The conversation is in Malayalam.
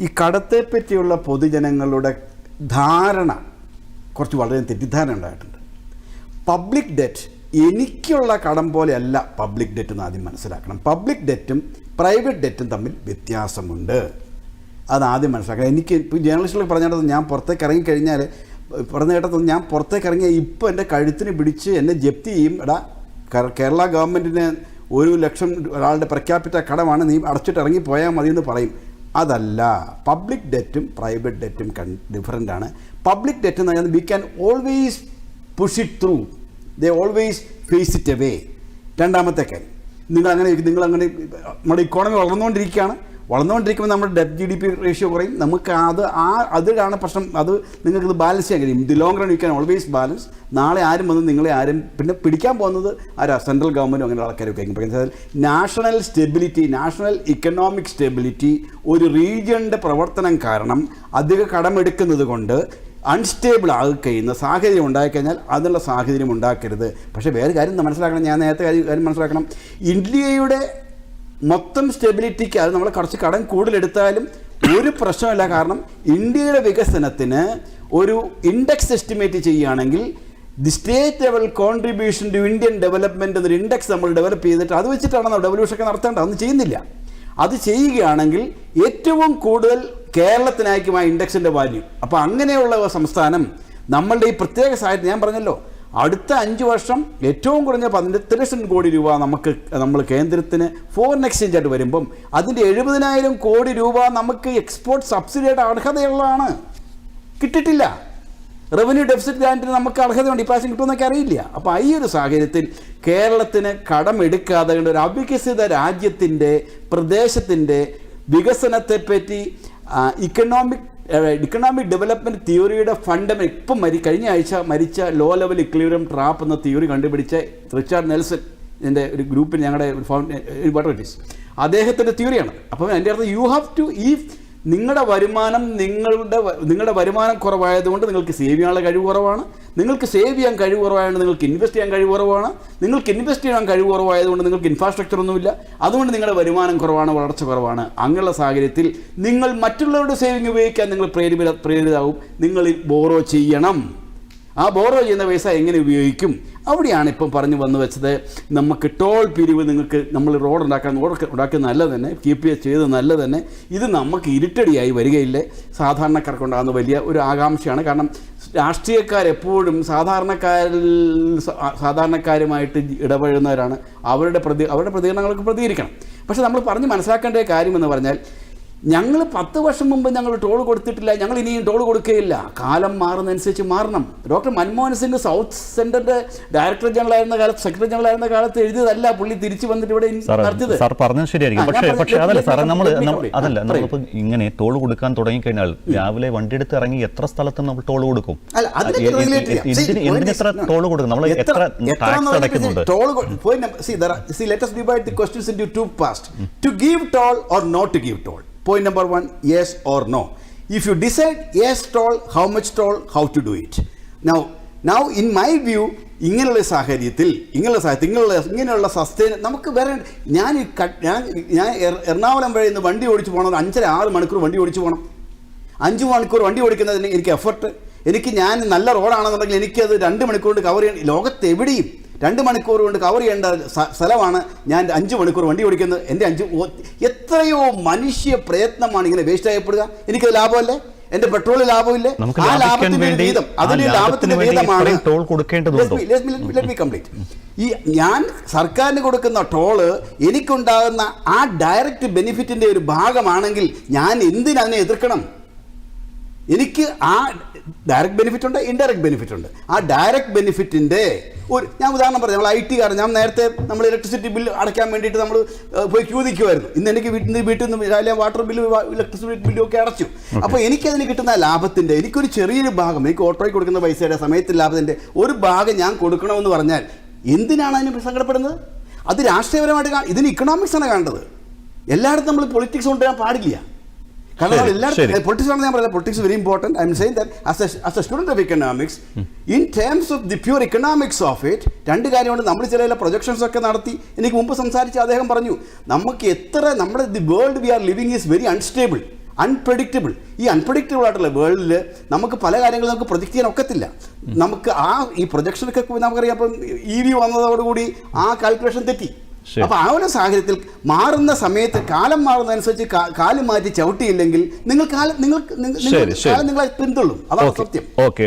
ഈ കടത്തെ പറ്റിയുള്ള പൊതുജനങ്ങളുടെ ധാരണ കുറച്ച് വളരെ തെറ്റിദ്ധാരണ ഉണ്ടായിട്ടുണ്ട്. പബ്ലിക് ഡെറ്റ് എനിക്കുള്ള കടം പോലെയല്ല പബ്ലിക് ഡെറ്റ് എന്ന് ആദ്യം മനസ്സിലാക്കണം. പബ്ലിക് ഡെറ്റും പ്രൈവറ്റ് ഡെറ്റും തമ്മിൽ വ്യത്യാസമുണ്ട്. അത് ആദ്യം മനസ്സിലാക്കണം. എനിക്ക് ഇപ്പോൾ ജേർണലിസ്റ്റുകൾ പറഞ്ഞിടത്ത് ഞാൻ പുറത്തേക്ക് ഇറങ്ങിക്കഴിഞ്ഞാൽ പറഞ്ഞ കേട്ടത് ഞാൻ പുറത്തേക്ക് ഇറങ്ങിയ ഇപ്പോൾ എന്റെ കഴുത്തിന് പിടിച്ച് എന്നെ ജപ്തി ചെയ്യും. എടാ കേരള ഗവൺമെന്റിന് ഒരു ലക്ഷം ഒരാളുടെ പ്രഖ്യാപിച്ച കടമാണ് നീ അടച്ചിട്ട് ഇറങ്ങി പോയാൽ മതി എന്ന് പറയും. അതല്ല പബ്ലിക് ഡെറ്റും പ്രൈവറ്റ് ഡെറ്റും കൺ ഡിഫറന്റ് ആണ്. പബ്ലിക് ഡെറ്റ് എന്ന് പറഞ്ഞാൽ we can always push it through they always face it away രണ്ടാമത്തെ കാര്യം നിങ്ങൾ അങ്ങനെ നിങ്ങൾ അങ്ങനെ നമ്മുടെ ഇക്കോണമി വളർന്നുകൊണ്ടിരിക്കുകയാണ്. വളർന്നുകൊണ്ടിരിക്കുമ്പോൾ നമ്മുടെ debt G D P ratio കുറയും. നമുക്ക് അത് ആ അതിലാണ് പ്രശ്നം അത് നിങ്ങൾക്ക് ഇത് ബാലൻസ് ചെയ്യാൻ കഴിയും. The long run you can always balance നാളെ ആരും വന്ന് നിങ്ങളെ ആരും പിന്നെ പിടിക്കാൻ പോകുന്നത് ആരാ സെൻട്രൽ ഗവൺമെന്റും അങ്ങനെ ആൾക്കാരൊക്കെ ആയിരിക്കും പക്ഷേ national stability national economic stability ഒരു റീജിയന്റെ പ്രവർത്തനം കാരണം അധിക കടമെടുക്കുന്നത് കൊണ്ട് അൺസ്റ്റേബിൾ ആകുകയുന്ന സാഹചര്യം ഉണ്ടായിക്കഴിഞ്ഞാൽ അതിനുള്ള സാഹചര്യം ഉണ്ടാക്കരുത്. പക്ഷേ വേറെ കാര്യം മനസ്സിലാക്കണം. ഞാൻ നേരത്തെ കാര്യം മനസ്സിലാക്കണം. ഇന്ത്യയുടെ മൊത്തം സ്റ്റെബിലിറ്റിക്ക് അത് നമ്മൾ കുറച്ച് കടം കൂടുതലെടുത്താലും ഒരു പ്രശ്നമില്ല കാരണം ഇന്ത്യയുടെ വികസനത്തിന് ഒരു ഇൻഡെക്സ് എസ്റ്റിമേറ്റ് ചെയ്യുകയാണെങ്കിൽ the state level contribution to Indian development എന്നൊരു ഇൻഡെക്സ് നമ്മൾ ഡെവലപ്പ് ചെയ്തിട്ട് അത് വെച്ചിട്ടാണ് നമ്മൾ ഡെവല്യൂഷൻ ഒക്കെ നടത്തേണ്ടത്. അതൊന്നും ചെയ്യുന്നില്ല. അത് ചെയ്യുകയാണെങ്കിൽ ഏറ്റവും കൂടുതൽ കേരളത്തിനായിരിക്കും ആ ഇൻഡെക്സിന്റെ വാല്യൂ അപ്പോൾ അങ്ങനെയുള്ള സംസ്ഥാനം നമ്മളുടെ ഈ പ്രത്യേക സാഹചര്യം ഞാൻ പറഞ്ഞല്ലോ അടുത്ത അഞ്ച് വർഷം ഏറ്റവും കുറഞ്ഞ പതിനെട്ട് ലക്ഷം കോടി രൂപ നമുക്ക് നമ്മൾ കേന്ദ്രത്തിന് ഫോറിൻ എക്സ്ചേഞ്ച് ആയിട്ട് വരുമ്പം അതിന്റെ എഴുപതിനായിരം കോടി രൂപ നമുക്ക് എക്സ്പോർട്ട് സബ്സിഡിയായിട്ട് അർഹതയുള്ളതാണ്. കിട്ടിയിട്ടില്ല. റവന്യൂ ഡെഫിസിറ്റ് ഗ്രാന്റിന് നമുക്ക് അർഹതയുണ്ട്. ഇപ്രാവശ്യം കിട്ടുമെന്നൊക്കെ അറിയില്ല. അപ്പോൾ ഈ ഒരു സാഹചര്യത്തിൽ കേരളത്തിന് കടമെടുക്കാതെ ഒരു അവികസിത രാജ്യത്തിന്റെ പ്രദേശത്തിന്റെ വികസനത്തെപ്പറ്റി ഇക്കണോമിക് ഇക്കണോമിക് ഡെവലപ്മെന്റ് തിയറിയുടെ ഫണ്ടമെന്റ് ഇപ്പം മരി കഴിഞ്ഞ ആഴ്ച മരിച്ച ലോ ലെവൽ ഇക്ലിവറം ട്രാപ്പ് എന്ന തിയറി കണ്ടുപിടിച്ച റിച്ചാർഡ് നെൽസൺ എന്റെ ഒരു ഗ്രൂപ്പിൽ ഞങ്ങളുടെ ഒരു ഫൗണ്ട് വാട്ടർ അദ്ദേഹത്തിന്റെ തിയറിയാണ് അപ്പം എന്റെ അർത്ഥം യു ഹാവ് ടു ഈ നിങ്ങളുടെ വരുമാനം നിങ്ങളുടെ നിങ്ങളുടെ വരുമാനം കുറവായതുകൊണ്ട് നിങ്ങൾക്ക് സേവ് ചെയ്യാനുള്ള കഴിവ് കുറവാണ്. നിങ്ങൾക്ക് സേവ് ചെയ്യാൻ കഴിവ് കുറവായതുകൊണ്ട് നിങ്ങൾക്ക് ഇൻവെസ്റ്റ് ചെയ്യാൻ കഴിവ് കുറവാണ്. നിങ്ങൾക്ക് ഇൻവെസ്റ്റ് ചെയ്യാൻ കഴിവ് കുറവായതുകൊണ്ട് നിങ്ങൾക്ക് ഇൻഫ്രാസ്ട്രക്ചർ ഒന്നുമില്ല. അതുകൊണ്ട് നിങ്ങളുടെ വരുമാനം കുറവാണ് വളർച്ച കുറവാണ്. അങ്ങനെയുള്ള സാഹചര്യത്തിൽ നിങ്ങൾ മറ്റുള്ളവരുടെ സേവിങ് ഉപയോഗിക്കാൻ നിങ്ങൾ പ്രേരിത പ്രേരിതാവും നിങ്ങൾ ബോറോ ചെയ്യണം. ആ ബോറോ ചെയ്യുന്ന പൈസ എങ്ങനെ ഉപയോഗിക്കും? അവിടെയാണ് ഇപ്പം പറഞ്ഞു വന്നു വെച്ചത് നമുക്ക് ടോൾ പിരിവ് നിങ്ങൾക്ക് നമ്മൾ റോഡ് ഉണ്ടാക്കാൻ റോഡ് ഉണ്ടാക്കുന്ന നല്ലത് തന്നെ കീപ്പ് ചെയ്ത് നല്ല തന്നെ. ഇത് നമുക്ക് ഇരുട്ടടിയായി വരികയില്ലേ. സാധാരണക്കാർക്ക് ഉണ്ടാകുന്ന വലിയ ഒരു ആകാംക്ഷയാണ്. കാരണം രാഷ്ട്രീയക്കാരെപ്പോഴും സാധാരണക്കാരിൽ സാധാരണക്കാരുമായിട്ട് ഇടപഴകുന്നവരാണ്. അവരുടെ പ്രതി അവരുടെ പ്രതികരണങ്ങൾക്ക് പ്രതികരിക്കണം. പക്ഷേ നമ്മൾ പറഞ്ഞ് മനസ്സിലാക്കേണ്ട കാര്യം എന്ന് പറഞ്ഞാൽ ഞങ്ങൾ പത്ത് വർഷം മുമ്പ് ഞങ്ങൾ ടോൾ കൊടുത്തിട്ടില്ല. ഞങ്ങൾ ഇനിയും ടോൾ കൊടുക്കുകയില്ല കാലം മാറുന്നതനുസരിച്ച് മാറണം. ഡോക്ടർ മൻമോഹൻ സിംഗ് സൗത്ത് സെന്ററിന്റെ ഡയറക്ടർ ജനറൽ ആയിരുന്ന കാലത്ത് സെക്രട്ടറി ജനറൽ ആയിരുന്ന കാലത്ത് എഴുതിയതല്ല പുള്ളി തിരിച്ചു വന്നിട്ട് ഇവിടെ സാർ നടത്തിയത്. സാർ പറഞ്ഞത് ശരിയായിരിക്കും. പക്ഷേ പക്ഷേ അതല്ല സാറേ നമ്മൾ അതല്ല. നമ്മളിപ്പോൾ ഇങ്ങനെ ടോൾ കൊടുക്കാൻ തുടങ്ങിക്കഴിഞ്ഞാൽ രാവിലെ വണ്ടി എടുത്ത് ഇറങ്ങി എത്ര സ്ഥലത്ത് നമ്മൾ ടോൾ കൊടുക്കും? എന്തിന് എത്ര ടോൾ കൊടുക്കും? നമ്മൾ എത്ര- ടാക്സ് അടയ്ക്കുന്നുണ്ട്? ടോൾ സി let us divide the questions into two parts. To give toll or not to give toll. Point number one, yes or no. If you decide yes toll, how much toll, how to do it. Now, now in my view, ഇങ്ങനെയുള്ള സാഹചര്യത്തിൽ ഇങ്ങനെയുള്ള സാഹചര്യത്തിൽ ഇങ്ങനെയുള്ള ഇങ്ങനെയുള്ള സസ്റ്റൈൻ നമുക്ക് വേറെ ഞാൻ ഞാൻ ഞാൻ എറണാകുളം വഴി ഇന്ന് വണ്ടി ഓടിച്ച് പോകണം അഞ്ചര ആറ് മണിക്കൂർ വണ്ടി ഓടിച്ചു പോകണം അഞ്ച് മണിക്കൂർ വണ്ടി ഓടിക്കുന്നതിന് എനിക്ക് എഫർട്ട് എനിക്ക് ഞാൻ നല്ല റോഡാണെന്നുണ്ടെങ്കിൽ എനിക്കത് രണ്ട് മണിക്കൂർ കൊണ്ട് കവർ ചെയ്യണം ലോകത്ത് എവിടെയും രണ്ട് മണിക്കൂർ കൊണ്ട് കവർ ചെയ്യേണ്ട സ്ഥലമാണ് ഞാൻ അഞ്ച് മണിക്കൂർ വണ്ടി ഓടിക്കുന്നത് എന്റെ അഞ്ച് എത്രയോ മനുഷ്യ പ്രയത്നമാണ് ഇങ്ങനെ വേസ്റ്റ് ആയപ്പെടുക. എനിക്കത് ലാഭമല്ലേ? എന്റെ പെട്രോൾ ലാഭമില്ലേ. ആ ലാഭത്തിന് ലാഭത്തിന്റെ വീതം. അതിന് ലാഭത്തിന് ലാഭത്തിന്റെ വീതമാണ് ടോൾ complete. ഈ ഞാൻ സർക്കാരിന് കൊടുക്കുന്ന ടോൾ എനിക്കുണ്ടാകുന്ന ആ ഡയറക്റ്റ് ബെനിഫിറ്റിന്റെ ഒരു ഭാഗമാണെങ്കിൽ ഞാൻ എന്തിനതിനെ എതിർക്കണം? എനിക്ക് ആ ഡയറക്റ്റ് ബെനിഫിറ്റ് ഉണ്ട് ഇൻഡയറക്റ്റ് ബെനിഫിറ്റ് ഉണ്ട്. ആ ഡയറക്റ്റ് ബെനിഫിറ്റിന്റെ ഒരു ഞാൻ ഉദാഹരണം പറഞ്ഞു നമ്മൾ ഐ ടി കാരൻ ഞാൻ നേരത്തെ നമ്മൾ ഇലക്ട്രിസിറ്റി ബില്ല് അടയ്ക്കാൻ വേണ്ടിയിട്ട് നമ്മൾ പോയി ക്യൂ നിൽക്കുമായിരുന്നു ഇന്ന് എനിക്ക് വീട്ടിൽ നിന്ന് വീട്ടിൽ നിന്ന് രാവിലെ വാട്ടർ ബില്ല് ഇലക്ട്രിസിറ്റി ബില്ലും ഒക്കെ അടച്ചു. അപ്പോൾ എനിക്കതിന് കിട്ടുന്ന ലാഭത്തിന്റെ എനിക്കൊരു ചെറിയൊരു ഭാഗം എനിക്ക് ഓട്ടോയ്ക്ക് കൊടുക്കുന്ന പൈസയുടെ സമയത്ത് ലാഭത്തിന്റെ ഒരു ഭാഗം ഞാൻ കൊടുക്കണമെന്ന് പറഞ്ഞാൽ എന്തിനാണ് അതിന് സങ്കടപ്പെടുന്നത് അത് രാഷ്ട്രീയപരമായിട്ട് ഇതിന് ഇക്കണോമിക്സ് ആണ് കാണേണ്ടത്. എല്ലായിടത്തും നമ്മൾ പൊളിറ്റിക്സ് കൊണ്ടുവരാൻ പാടില്ല. കാരണം എല്ലാവരും. പൊളിറ്റിക്സ് ആണ് ഞാൻ പറയുന്നത് politics very important I'm saying that as as a student of economics in terms of the pure economics of it രണ്ട് കാര്യമുണ്ട് നമ്മൾ ചില പ്രൊജക്ഷൻസ് ഒക്കെ നടത്തി എനിക്ക് മുമ്പ് സംസാരിച്ച് അദ്ദേഹം പറഞ്ഞു നമുക്ക് എത്ര നമ്മുടെ the world we are living is very unstable unpredictable ഈ അൺപ്രഡിക്റ്റബിൾ ആയിട്ടുള്ള വേൾഡിൽ നമുക്ക് പല കാര്യങ്ങളും നമുക്ക് പ്രൊജക്റ്റ് ചെയ്യാൻ ഒക്കത്തില്ല. നമുക്ക് ആ ഈ പ്രൊജക്ഷനൊക്കെ നമുക്കറിയാം അപ്പം ഇ വി വന്നതോടുകൂടി ആ കാൽക്കുലേഷൻ തെറ്റി. അപ്പൊ ആ ഒരു സാഹചര്യത്തിൽ മാറുന്ന സമയത്ത് കാലം മാറുന്നതനുസരിച്ച് കാൽ മാറ്റി ചവിട്ടിയില്ലെങ്കിൽ നിങ്ങൾ കാലം നിങ്ങൾ. കാലം നിങ്ങളെ പിന്തള്ളും. അതാണ് സത്യം. ഓക്കെ.